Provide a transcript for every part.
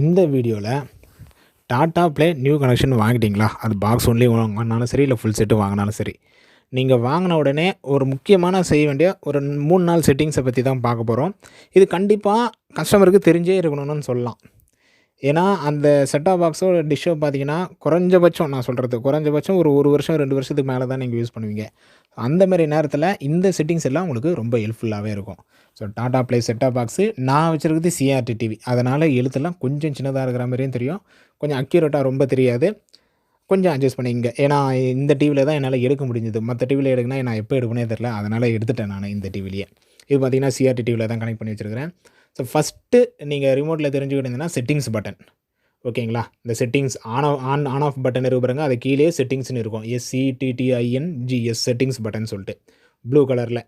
இந்த வீடியோவில் tata play new connection வாங்கிட்டீங்களா? அது பாக்ஸ் ஒன்லி வாங்கினாலும் சரி இல்லை ஃபுல் செட்டு வாங்கினாலும் சரி. நீங்கள் வாங்கின உடனே ஒரு முக்கியமான செய்ய வேண்டிய ஒரு மூணு நாள் செட்டிங்ஸை பற்றி தான் பார்க்க போகிறோம் இது கண்டிப்பாக கஸ்டமருக்கு தெரிஞ்சே இருக்கணும்னு சொல்லலாம். ஏன்னா அந்த செட்டாப் பாக்ஸோ டிஷ்ஷோ பார்த்தீங்கன்னா குறைஞ்சபட்சம் நான் சொல்கிறது குறைஞ்சபட்சம் ஒரு ஒரு வருஷம் ரெண்டு வருஷத்துக்கு மேலே தான் நீங்கள் யூஸ் பண்ணுவீங்க. அந்த மாதிரி நேரத்தில் இந்த செட்டிங்ஸ் எல்லாம் உங்களுக்கு ரொம்ப ஹெல்ப்ஃபுல்லாகவே இருக்கும். So Tata play set top box நான் வச்சுருக்கிறது சிஆர்டி டிவி அதனால் எழுத்தெல்லாம் கொஞ்சம் சின்னதாக இருக்கிற மாதிரியும் தெரியும். கொஞ்சம் அக்யூரேட்டாக ரொம்ப தெரியாது. கொஞ்சம் அட்ஜஸ்ட் பண்ணிக்கங்க. ஏன்னா இந்த டிவியில் தான் என்னால் எடுக்க முடிஞ்சது. மற்ற டிவியில் எடுக்கனா நான் எப்போ எடுப்பனே தெரில அதனால் எடுத்துட்டேன் நான் இந்த டிவிலேயே இது பார்த்தீங்கன்னா சிஆர்டி டிவியில் தான் கனெக்ட் பண்ணி வச்சுருக்கிறேன். ஸோ ஃபஸ்ட்டு நீங்கள் ரிமோட்டில் தெரிஞ்சுக்கிட்டீங்கன்னா செட்டிங்ஸ் பட்டன் ஓகேங்களா? இந்த settings on on on off button இருக்கு பாருங்க. அது கீழே செட்டிங்ஸ்னு இருக்கும். எஸ்சிடிடிஐஎன் ஜிஎஸ் செட்டிங்ஸ் பட்டன் சொல்லிட்டு. ப்ளூ கலரில்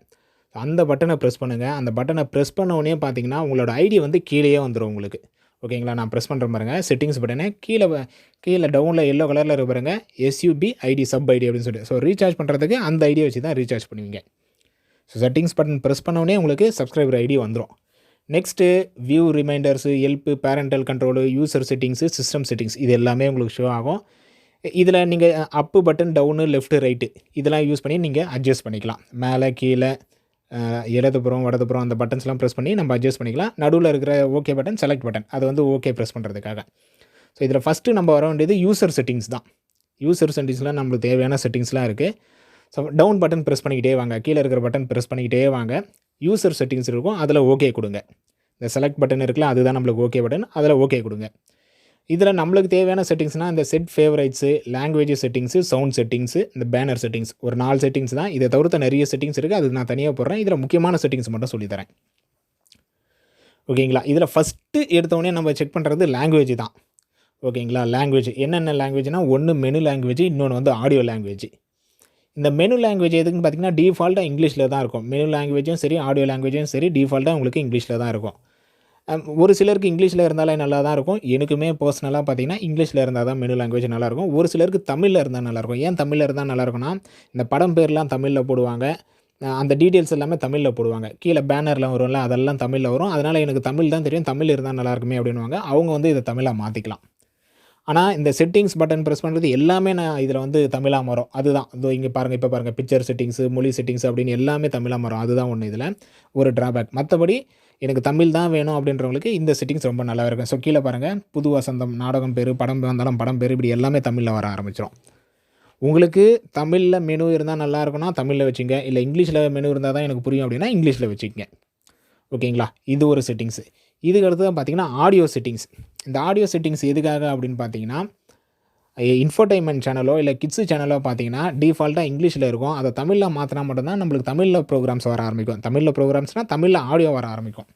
அந்த பட்டனை ப்ரெஸ் பண்ணுங்கள் அந்த பட்டனை ப்ரெஸ் பண்ணவுடனே பார்த்தீங்கன்னா உங்களோட ஐடி வந்து கீழேயே வந்துடும் உங்களுக்கு. ஓகேங்களா? நான் ப்ரெஸ் பண்ணுற பாருங்க. செட்டிங்ஸ் பட்டனை கீழே கீழே டவுனில் எல்லோ கலரில் இருக்க பாருங்க. எஸ்யூபி ஐடி சப் ஐடி அப்படின்னு சொல்லிட்டு. ஸோ ரீசார்ஜ் பண்ணுறதுக்கு அந்த ஐடியை வச்சு தான் ரீசார்ஜ் பண்ணுவீங்க. ஸோ செட்டிங்ஸ் பட்டன் ப்ரெஸ் பண்ண உடனே உங்களுக்கு சப்ஸ்கிரைபர் ஐடி வந்துடும் next view reminders help parental control user settings system settings இது எல்லாமே உங்களுக்கு ஷோ ஆகும். இதில் நீங்கள் up button down left right இதெல்லாம் யூஸ் பண்ணி நீங்கள் அட்ஜஸ்ட் பண்ணிக்கலாம். மேலே கீழே uh, இடதுபுறம் வடதுபுறம் அந்த பட்டன்ஸ்லாம் ப்ரெஸ் பண்ணி நம்ம அட்ஜஸ்ட் பண்ணிக்கலாம். நடுவில் இருக்கிற ஓகே பட்டன் செலக்ட் பட்டன் அது வந்து ஓகே ப்ரெஸ் பண்ணுறதுக்காக ஸோ இதில் ஃபஸ்ட்டு நம்ம வர வேண்டியது யூசர் செட்டிங்ஸ் தான். யூசர் செட்டிங்ஸ்லாம் நம்மளுக்கு தேவையான செட்டிங்ஸ்லாம் இருக்குது ஸோ டவுன் பட்டன் ப்ரெஸ் பண்ணிக்கிட்டே வாங்க. கீழே இருக்கிற பட்டன் ப்ரெஸ் பண்ணிக்கிட்டே வாங்க. யூசர் செட்டிங்ஸ் இருக்கும் அதில் ஓகே கொடுங்க. இந்த செலக்ட் பட்டன் இருக்குல்ல அதுதான் நம்மளுக்கு ஓகே பட்டன் அதில் ஓகே கொடுங்க. இதில் நம்மளுக்கு தேவையான செட்டிங்ஸ்னால் இந்த set favourites language settings sound settings இந்த பேனர் செட்டிங்ஸ் ஒரு நாலு செட்டிங்ஸ் தான். இதை தவிர்த்த நிறைய செட்டிங்ஸ் இருக்குது அது நான் தனியாக போடுறேன். இதில் முக்கியமான செட்டிங்ஸ் மட்டும் சொல்லித்தரேன் ஓகேங்களா? இதில் ஃபஸ்ட்டு எடுத்தவொடனே நம்ம செக் பண்ணுறது லாங்குவேஜ் தான். ஓகேங்களா? லாங்குவேஜ் என்னென்ன லாங்குவேஜ்னால் ஒன்று மெனு லாங்குவேஜ் இன்னொன்று வந்து ஆடியோ லாங்குவேஜ் இந்த மெனு லாங்குவேஜ் எதுக்குன்னு பார்த்தீங்கன்னா டிஃபால்ட்டாக இங்கிலீஷில் தான் இருக்கும். மெனு லாங்குவேஜும் சரி ஆடியோ லாங்குவேஜும் சரி டிஃபால்ட்டாக உங்களுக்கு இங்கிலீஷில் தான் இருக்கும். ஒரு சிலருக்கு இங்கிலீஷில் இருந்தாலே நல்லா தான் இருக்கும். எனக்குமே பர்சனலாக பார்த்தீங்கன்னா இங்கிலீஷில் இருந்தால் தான் மெனு லாங்குவேஜ் நல்லாயிருக்கும் ஒரு சிலருக்கு தமிழில் இருந்தால் நல்லாயிருக்கும் ஏன் தமிழில் இருந்தால் நல்லாயிருக்குன்னா இந்த படம் பேர்லாம் தமிழில் போடுவாங்க. அந்த டீட்டெயில்ஸ் எல்லாமே தமிழில் போடுவாங்க. கீழே பேனரில் வரும்ல அதெல்லாம் தமிழில் வரும். அதனால் எனக்கு தமிழ் தான் தெரியும். தமிழ் இருந்தால் நல்லாயிருக்குமே அப்படின்வாங்க அப்படின்னுவாங்க. அவங்க வந்து இதை தமிழாக மாற்றிக்கலாம் ஆனால் இந்த செட்டிங்ஸ் பட்டன் ப்ரெஸ் பண்ணுறது எல்லாமே நான் இதில் வந்து தமிழாக மரம். அதுதான். இதோ இங்கே பாருங்கள் இப்போ பாருங்கள் பிக்சர் செட்டிங்ஸு மொழி செட்டிங்ஸ் அப்படின்னு எல்லாமே தமிழாக மரம். அதுதான் ஒன்று இதில். ஒரு ட்ராபேக் மற்றபடி எனக்கு தமிழ் தான் வேணும் அப்படின்றவங்களுக்கு இந்த செட்டிங்ஸ் ரொம்ப நல்லா இருக்கும். ஸோ கீழே பாருங்கள் புது வசந்தம் நாடகம் பேர் படம் வந்தாலும் படம் பேர் இப்படி எல்லாமே தமிழில் வர ஆரம்பிச்சிடும் உங்களுக்கு தமிழில் மெனு இருந்தால் நல்லா இருக்கும்னா தமிழில் வச்சுங்க. இல்லை இங்கிலீஷில் மெனு இருந்தால் தான் எனக்கு புரியும் அப்படின்னா இங்கிலீஷில் வச்சுக்கோங்க. ஓகேங்களா? இது ஒரு செட்டிங்ஸு இதுக்கு அடுத்து பார்த்தீங்கன்னா ஆடியோ செட்டிங்ஸ் இந்த ஆடியோ செட்டிங்ஸ் எதுக்காக அப்படின்னு பார்த்தீங்கன்னா இன்ஃபர்டைன்மெண்ட் சேனலோ இல்லை கிட்ஸு சேனலோ பார்த்தீங்கன்னா டிஃபால்ட்டாக இங்கிலீஷில் இருக்கும். அதை தமிழில் மாற்றினா மட்டும்தான் நம்மளுக்கு தமிழில் ப்ரோக்ராம்ஸ் வர ஆரம்பிக்கும். தமிழில் ப்ரோக்ராம்ஸ்னால் தமிழில் ஆடியோ வர ஆரம்பிக்கும்.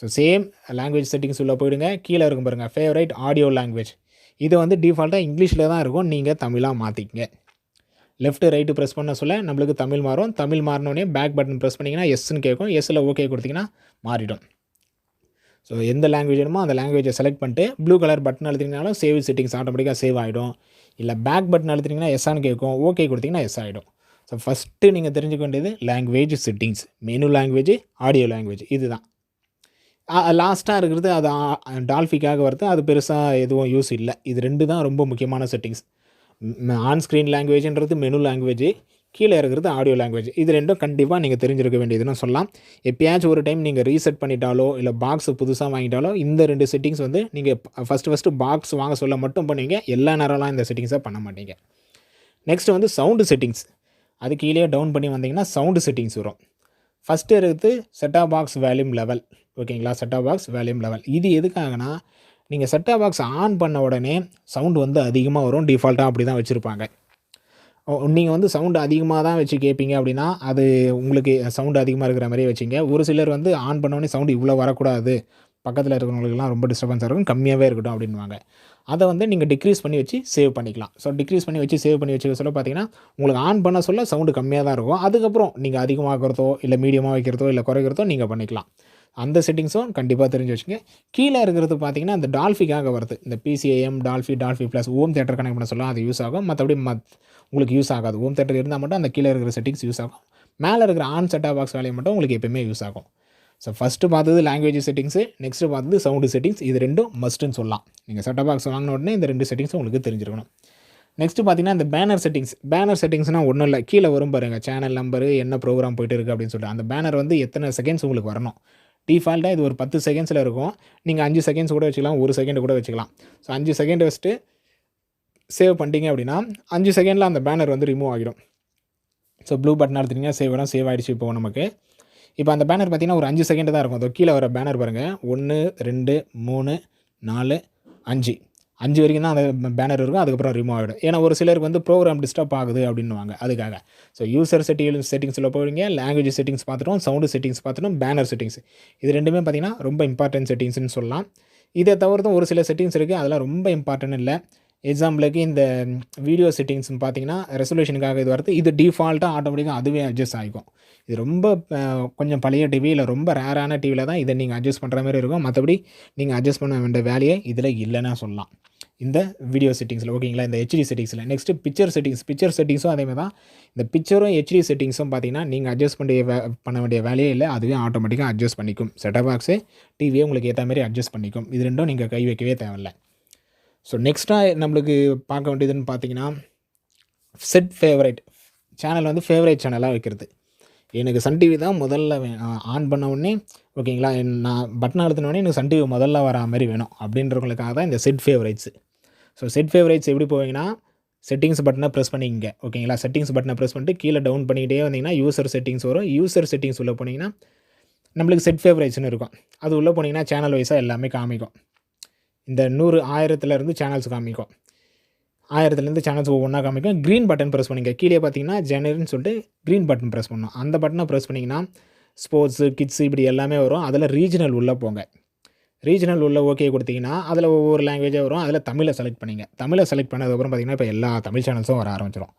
ஸோ சேம் லாங்குவேஜ் செட்டிங்ஸ் உள்ளே போயிடுங்க. கீழே இருக்கும் பாருங்கள் ஃபேவரைட் ஆடியோ லாங்குவேஜ் இது வந்து டிஃபால்ட்டாக இங்கிலீஷில் தான் இருக்கும். நீங்கள் தமிழாக மாற்றிக்கங்க லெஃப்ட்டு ரைட்டு ப்ரெஸ் பண்ண சொல்ல நம்மளுக்கு தமிழ் மாறும். தமிழ் மாறினோடனே பேக் பட்டன் ப்ரெஸ் பண்ணிங்கன்னா எஸ்ன்னு கேட்கும். எஸ்ஸில் ஓகே கொடுத்தீங்கன்னா மாறிடும். ஸோ எந்த லாங்குவேஜ் வேணுமோ அந்த லாங்குவேஜை செலக்ட் பண்ணிட்டு ப்ளூ கலர் பட்டன் அழுத்திங்கனாலும் சேவ் செட்டிங்ஸ் ஆட்டோமேட்டிக்காக சேவ் ஆகிடும் இல்லை பேக் பட்டன் அழுத்திங்கன்னா எஸ்ஸான்னு கேட்கும். ஓகே கொடுத்தீங்கன்னா எஸ் ஆகிடும் ஸோ ஃபஸ்ட்டு நீங்கள் தெரிஞ்சுக்க வேண்டியது language settings menu language audio language இதுதான். லாஸ்ட்டாக இருக்கிறது அது டால்ஃபிக்காக வருது. அது பெருசாக எதுவும் யூஸ் இல்லை. இது ரெண்டு தான் ரொம்ப முக்கியமான செட்டிங்ஸ் ஆன் ஸ்க்ரீன் லாங்குவேஜ்ன்றது மெனு லாங்குவேஜ் கீழே இருக்கிறது ஆடியோ லாங்குவேஜ் இது ரெண்டும் கண்டிப்பாக நீங்கள் தெரிஞ்சிருக்க வேண்டியதுன்னு சொல்லலாம். எப்பயாச்சும் ஒரு டைம் நீங்கள் ரீசெட் பண்ணிட்டாலோ இல்லை பாக்ஸ் புதுசாக வாங்கிட்டாலோ இந்த ரெண்டு செட்டிங்ஸ் வந்து நீங்கள் ஃபஸ்ட்டு ஃபஸ்ட்டு பாக்ஸ் வாங்க சொல்ல மட்டும் பண்ணுவீங்க எல்லா நேரம்லாம் இந்த செட்டிங்ஸை பண்ண மாட்டீங்க. நெக்ஸ்ட் வந்து சவுண்டு செட்டிங்ஸ் அது கீழே டவுன் பண்ணி வந்தீங்கன்னா சவுண்டு செட்டிங்ஸ் வரும். ஃபஸ்ட்டு இருக்குது செட்டா பாக்ஸ் வேல்யூம் லெவல் ஓகேங்களா செட்டா பாக்ஸ் வேல்யூம் லெவல் இது எதுக்காகனா நீங்கள் செட்டாப் பாக்ஸ் ஆன் பண்ண உடனே சவுண்டு வந்து அதிகமாக வரும். டிஃபால்ட்டாக அப்படி தான் வச்சுருப்பாங்க. நீங்கள் வந்து சவுண்டு அதிகமாக தான் வச்சு கேட்பீங்க அப்படின்னா அது உங்களுக்கு சவுண்டு அதிகமாக இருக்கிற மாதிரியே வச்சுங்க. ஒரு சிலர் வந்து ஆன் பண்ணோடனே சவுண்டு இவ்வளோ வரக்கூடாது. பக்கத்தில் இருக்கிறவங்களுக்குலாம் ரொம்ப டிஸ்டர்பன்ஸாக இருக்கும் கம்மியாகவே இருக்கட்டும் அப்படின்வாங்க அதை வந்து நீங்கள் டிக்ரீஸ் பண்ணி வச்சு சேவ் பண்ணிக்கலாம். ஸோ டிக்ரீஸ் பண்ணி வச்சு சேவ் பண்ணி வச்சுக்க சொல்ல பார்த்தீங்கன்னா உங்களுக்கு ஆன் பண்ண சொல்ல சவுண்டு கம்மியாக தான் இருக்கும். அதுக்கப்புறம் நீங்கள் அதிகமாகிறதோ இல்லை மீடியமாக வைக்கிறதோ இல்லை குறைக்கிறதோ நீங்கள் பண்ணிக்கலாம். அந்த செட்டிங்ஸும் கண்டிப்பாக தெரிஞ்சு வச்சுங்க. கீழே இருக்கிறது பார்த்தீங்கன்னா அந்த டால்ஃபிக்காக வருது. இந்த PCM Dolby Dolby plus home theatre connect பண்ண சொல்ல அது யூஸ் ஆகும். மற்றபடி மத் உங்களுக்கு யூஸ் ஆகாது. ஹோம் தேட்டர் இருந்தால் மட்டும் அந்த கீழே இருக்கிற செட்டிங்ஸ் யூஸ் ஆகும். மேலே இருக்கிற ஆன் செட்டாக பாக்ஸ் வேலையை மட்டும் உங்களுக்கு எப்பயுமே யூஸ் ஆகும். ஸோ ஃபஸ்ட்டு பார்த்தது லாங்குவேஜ் செட்டிங்ஸு நெக்ஸ்ட்டு பார்த்தது சவுண்டு செட்டிங்ஸ் இது ரெண்டும் மஸ்ட்டுன்னு சொல்லலாம். நீங்கள் செட்டாக பாக்ஸ் வாங்கின உடனே இந்த ரெண்டு செட்டிங்ஸும் உங்களுக்கு தெரிஞ்சிருக்கணும். நெக்ஸ்ட்டு பார்த்தீங்கன்னா இந்த பேனர் செட்டிங்ஸ் பேனர் செட்டிங்ஸ்னால் ஒன்றும் இல்லை. கீழே வரும் பாருங்கள் சேனல் நம்பரு என்ன ப்ரோக்ராம் போயிட்டு இருக்குது அப்படின்னு சொல்லிட்டு. அந்த பேனர் வந்து எத்தனை செகண்ட்ஸ் உங்களுக்கு வரணும்? டிஃபால்ட்டாக இது ஒரு பத்து செகண்ட்ஸில் இருக்கும். நீங்கள் அஞ்சு செகண்ட்ஸ் கூட வச்சுக்கலாம். ஒரு செகண்ட் கூட வச்சுக்கலாம். ஸோ அஞ்சு செகண்ட் வச்சுட்டு சேவ் பண்ணிட்டீங்க அப்படின்னா அஞ்சு செகண்டில் அந்த பேனர் வந்து ரிமூவ் ஆகிடும். ஸோ ப்ளூ பட்டன் எடுத்துட்டிங்கன்னா சேவ் ஆகும் சேவ் ஆகிடுச்சு இப்போ நமக்கு. இப்போ அந்த பேனர் பார்த்தீங்கன்னா ஒரு அஞ்சு செகண்ட் தான் இருக்கும். அதோ கீழே வர பேனர் பாருங்கள் ஒன்று ரெண்டு மூணு நாலு அஞ்சு. அஞ்சு வரைக்கும் தான் அந்த பேனர் இருக்கும் அதுக்கப்புறம் ரிமூவ் ஆகிடும். ஏன்னா ஒரு சிலருக்கு வந்து ப்ரோக்ராம் டிஸ்டர்ப் ஆகுது அப்படின்னுவாங்க அதுக்காக. ஸோ யூசர் செட்டிங் செட்டிங்ஸில் போவீங்க லாங்குவேஜ் செட்டிங்ஸ் பார்த்துட்டோம் சவுண்டு செட்டிங்ஸ் பார்த்துட்டோம் பேனர் செட்டிங்ஸ் இது ரெண்டுமே பார்த்திங்கன்னா ரொம்ப இம்பார்ட்டன்ட் செட்டிங்ஸ்னு சொல்லலாம். இதை தவிர்த்தும் ஒரு சில செட்டிங்ஸ் இருக்குது அதெல்லாம் ரொம்ப இம்பார்ட்டன்ட் இல்லை. எக்ஸாம்பிளுக்கு இந்த வீடியோ செட்டிங்ஸ் பார்த்தீங்கன்னா ரெசல்யூஷனுக்காக இது வரது. இது டிஃபால்ட்டாக ஆட்டோமேட்டிக்காக அதுவே அட்ஜஸ்ட் ஆகிக்கும். இது ரொம்ப கொஞ்சம் பழைய டிவி இல்லை ரொம்ப ரேரான டிவியில் தான் இதை நீங்கள் அட்ஜஸ்ட் பண்ணுற மாதிரி இருக்கும். மற்றபடி நீங்கள் அட்ஜஸ்ட் பண்ண வேண்டிய வேலையே இதில் இல்லைன்னா சொல்லலாம். இந்த வீடியோ செட்டிங்ஸில் ஓகேங்களா? இந்த ஹெச்டி செட்டிங்ஸில் நெக்ஸ்ட்டு பிக்சர் செட்டிங்ஸ் பிக்சர் செட்டிங்ஸும் அதே மாதிரி தான். இந்த பிக்சரும் ஹெச்டி செட்டிங்ஸும் பார்த்தீங்கன்னா நீங்கள் அட்ஜஸ்ட் பண்ணி வே பண்ண வேண்டிய வேலையே இல்லை. அதுவே ஆட்டோமேட்டிக்காக அட்ஜஸ்ட் பண்ணிக்கும். செட்டப் பாக்ஸு டிவியே உங்களுக்கு ஏற்ற மாதிரி அட்ஜஸ்ட் பண்ணிக்கும். இது ரெண்டும் நீங்கள் கை வைக்கவே தேவையில்லை. ஸோ நெக்ஸ்ட்டாக நம்மளுக்கு பார்க்க வேண்டியதுன்னு பார்த்தீங்கன்னா செட் ஃபேவரேட் சேனல் வந்து ஃபேவரேட் சேனலாக வைக்கிறது. எனக்கு சன் டிவி தான் முதல்ல ஆன் பண்ண உடனே ஓகேங்களா நான் பட்டன் அழுத்தினோடனே எனக்கு சன் டிவி முதல்ல வர மாதிரி வேணும் அப்படின்றவங்களுக்காக தான் இந்த set favourites so set favourites எப்படி போவீங்கன்னா செட்டிங்ஸ் பட்டனை ப்ரெஸ் பண்ணிக்கங்க ஓகேங்களா செட்டிங்ஸ் பட்டனை ப்ரெஸ் பண்ணிட்டு கீழே டவுன் பண்ணிக்கிட்டே வந்தீங்கன்னா யூசர் செட்டிங்ஸ் வரும். யூசர் செட்டிங்ஸ் உள்ளே போனீங்கன்னா நம்மளுக்கு செட் ஃபேவரேட்ஸ்னு இருக்கும். அது உள்ளே போனீங்கன்னா சேனல் வைஸாக எல்லாமே காமிக்கும். இந்த நூறு ஆயிரத்துலேருந்து சேனல்ஸ் காமிக்கும். ஆயிரத்துலேருந்து சேனல்ஸ் ஒவ்வொன்றா காமிக்கும். க்ரீன் பட்டன் ப்ரெஸ் பண்ணிங்க கீழே பார்த்தீங்கன்னா ஜெனரல்னு சொல்லிட்டு க்ரீன் பட்டன் ப்ரெஸ் பண்ணணும் அந்த பட்டனை ப்ரெஸ் பண்ணிங்கன்னா ஸ்போர்ட்ஸு கிட்ஸு இப்படி எல்லாமே வரும். அதில் ரீஜனல் உள்ளே போங்க. ரீஜனல் உள்ள ஓகே கொடுத்தீங்கன்னா அதில் ஒவ்வொரு லாங்குவேஜாக வரும். அதில் தமிழை செலக்ட் பண்ணிங்க. தமிழை செலக்ட் பண்ணதுக்கப்புறம் பார்த்தீங்கன்னா இப்போ எல்லா தமிழ் சேனல்ஸும் வர ஆரம்பிச்சிடும்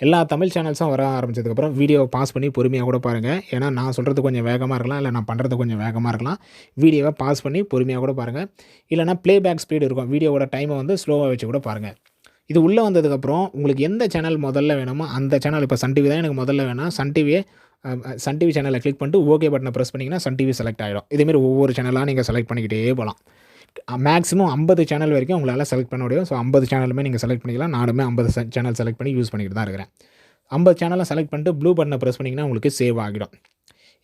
எல்லா தமிழ் சேனல்ஸும் வர ஆரம்பிச்சதுக்கப்புறம் வீடியோவை பாஸ் பண்ணி பொறுமையாக கூட பாருங்கள் ஏன்னா நான் சொல்கிறது கொஞ்சம் வேகமாக இருக்கலாம் இல்லை நான் பண்ணுறது கொஞ்சம் வேகமாக இருக்கலாம். வீடியோவை பாஸ் பண்ணி பொறுமையாக கூட பாருங்கள் இல்லைனா ப்ளேபேக் ஸ்பீடு இருக்கும். வீடியோவோட டைமை வந்து ஸ்லோவாக வச்சு கூட பாருங்கள் இது உள்ளே வந்ததுக்கப்புறம் உங்களுக்கு எந்த சேனல் முதல்ல வேணுமோ அந்த சேனல் இப்போ சன் டிவி தான் எனக்கு முதல்ல வேணாம். சன் டிவியே சன் டிவி சேனலை கிளிக் பண்ணிட்டு ஓகே பட்டனை ப்ரெஸ் பண்ணிங்கன்னா சன் டிவி செலக்ட் ஆகிடும் இதேமாரி ஒவ்வொரு சேனலாக நீங்கள் செலக்ட் பண்ணிக்கிட்டே போகலாம். மேக்ஸிமம் ஐம்பது சேனல் வரைக்கும் உங்களால் செலக்ட் பண்ண முடியும். ஸோ ஐம்பது சேனலுமே நீங்கள் செலக்ட் பண்ணிக்கலாம். நானுமே ஐம்பது சேனல் செலக்ட் பண்ணி யூஸ் பண்ணிக்கிட்டு தான் இருக்கிறேன். ஐம்பது சேனலை செலக்ட் பண்ணிட்டு ப்ளூ பட்டனை ப்ரெஸ் பண்ணிங்கன்னா உங்களுக்கு சேவ் ஆகிடும்.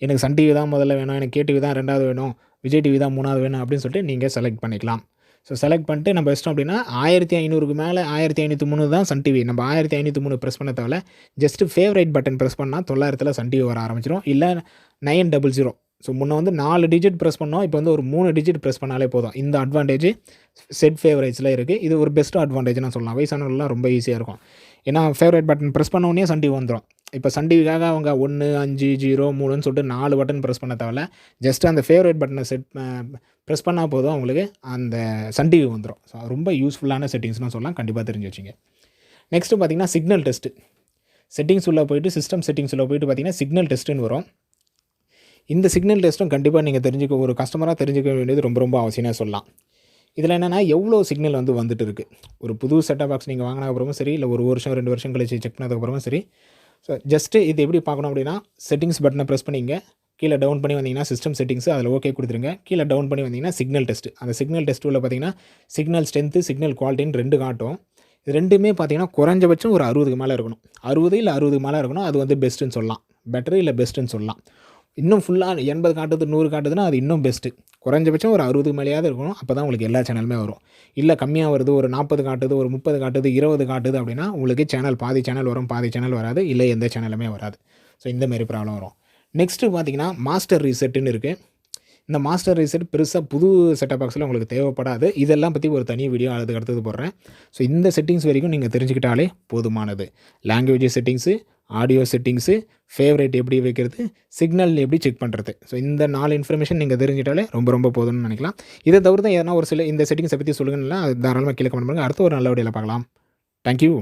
எனக்கு சன் டிவி தான் முதல்ல வேணும். எனக்கு கே டிவி தான் ரெண்டாவது வேணும். விஜய் டிவி தான் மூணாவது வேணும் அப்படின்னு சொல்லிட்டு நீங்கள் செலக்ட் பண்ணிக்கலாம். ஸோ செலக்ட் பண்ணிட்டு நம்ம இஷ்டம் அப்படின்னா ஆயிரத்தி ஐநூறுக்கு மேலே ஆயிரத்தி ஐநூற்றி மூணு தான் சன் டிவி நம்ம ஆயிரத்தி ஐநூற்றி மூணு ப்ரெஸ் பண்ண தேவையில்ல ஜஸ்ட்டு ஃபேவரேட் பட்டன் ப்ரெஸ் பண்ணால் தொள்ளாயிரத்தில் சன் டிவி வர ஆரம்பிச்சிடும் இல்லை நைன் டபுள் ஜீரோ ஸோ முன்ன வந்து நாலு டிஜிட் ப்ரெஸ் பண்ணோம். இப்போ வந்து ஒரு மூணு டிஜிட் ப்ரெஸ் பண்ணாலே போதும். இந்த அட்வான்டேஜ் செட் ஃபேவரேட்ஸில் இருக்குது இது ஒரு பெஸ்ட் அட்வான்டேஜ்னு சொல்லலாம். வயசானவர்கள்லாம் ரொம்ப ஈஸியாக இருக்கும். ஏன்னா ஃபேவரேட் பட்டன் ப்ரெஸ் பண்ண உடனே சன் டிவி வந்துடும் இப்போ சன் டிவிக்காக அவங்க ஒன்று அஞ்சு ஜீரோ மூணுன்னு சொல்லிட்டு நாலு பட்டன் ப்ரெஸ் பண்ண தேவையில்ல. ஜஸ்ட் அந்த ஃபேவரேட் பட்டனை செட் ப்ரெஸ் பண்ணால் போதும் அவங்களுக்கு அந்த சன் டிவி வந்துடும் ஸோ ரொம்ப யூஸ்ஃபுல்லான செட்டிங்ஸ்னு சொல்லலாம். கண்டிப்பாக தெரிஞ்சு வச்சுங்க. நெக்ஸ்ட்டு பார்த்தீங்கன்னா சிக்னல் டெஸ்ட்டு செட்டிங்ஸ் உள்ளே போயிட்டு சிஸ்டம் செட்டிங்ஸ் உள்ள போயிட்டு பார்த்திங்கன்னா சிக்னல் டெஸ்ட்டுன்னு வரும். இந்த சிக்னல் டெஸ்ட்டும் கண்டிப்பாக நீங்கள் தெரிஞ்சுக்க ஒரு கஸ்டமராக தெரிஞ்சுக்க வேண்டியது ரொம்ப ரொம்ப அவசியம்னு சொல்லலாம். இதில் என்னென்னா எவ்வளோ சிக்னல் வந்து வந்துட்டு இருக்குது ஒரு புது செட்டப் பாக்ஸ் நீங்கள் வாங்கினதுக்கப்புறமும் சரி இல்லை ஒரு வருஷம் ரெண்டு வருஷம் கழிச்சு செக் பண்ணதுக்கப்புறமும் சரி. ஸோ ஜஸ்ட்டு இது எப்படி பார்க்கணும் அப்படின்னா செட்டிங்ஸ் பட்டனை ப்ரெஸ் பண்ணிங்க. கீழே டவுன் பண்ணி வந்தீங்கன்னா சிஸ்டம் செட்டிங்ஸ் அதில் ஓகே கொடுத்துருங்க. கீழே டவுன் பண்ணி வந்தீங்கன்னா சிக்னல் டெஸ்ட் அந்த சிக்னல் டெஸ்ட் உள்ள பார்த்தீங்கன்னா சிக்னல் ஸ்ட்ரென்த்து சிக்னல் குவாலிட்டின்னு ரெண்டு காட்டும். இது ரெண்டுமே பார்த்தீங்கன்னா குறைஞ்சபட்சம் ஒரு அறுபதுக்கு மேலே இருக்கணும். அறுபது இல்லை அறுபதுக்கு மேலே இருக்கணும் அது வந்து பெஸ்ட்டுன்னு சொல்லலாம். பெட்டர் இல்லை பெஸ்ட்டுன்னு சொல்லலாம். இன்னும் ஃபுல்லாக எண்பது காட்டுது நூறு காட்டுதுன்னா அது இன்னும் பெஸ்ட்டு குறைஞ்சபட்சம் ஒரு அறுபது மேலேயாவது இருக்கணும். அப்போ தான் உங்களுக்கு எல்லா சேனலுமே வரும். இல்லை கம்மியாக வருது ஒரு நாற்பது காட்டுது ஒரு முப்பது காட்டுது இருபது காட்டுது அப்படின்னா உங்களுக்கு சேனல் பாதி சேனல் வரும் பாதி சேனல் வராது. இல்லை எந்த சேனலுமே வராது. ஸோ இந்த மாதிரி ப்ராப்ளம் வரும். நெக்ஸ்ட்டு பார்த்தீங்கன்னா மாஸ்டர் ரீசெட்டுன்னு இருக்குது இந்த மாஸ்டர் ரீசெட் பெருசாக புது செட்டப் பாக்ஸில் உங்களுக்கு தேவைப்படாது. இதெல்லாம் பற்றி ஒரு தனி வீடியோ அதுக்கு அடுத்தது போடுறேன். ஸோ இந்த செட்டிங்ஸ் வரைக்கும் நீங்கள் தெரிஞ்சுக்கிட்டாலே போதுமானது. Language settings audio settings favourite எப்படி வைக்கிறது சிக்னல் எப்படி செக் பண்ணுறது ஸோ இந்த நாலு இன்ஃபர்மேஷன் நீங்கள் தெரிஞ்சிட்டாலே ரொம்ப ரொம்ப போதும்னு நினைக்கலாம். இதை தவிர்த்து எதனா ஒரு சில இந்த செட்டிங்ஸை பற்றி சொல்லுங்கன்னா அது தாராளமாக கீழே கமெண்ட் பண்ணுங்கள் அடுத்த ஒரு நல்ல வழியில் பார்க்கலாம். தேங்க்யூ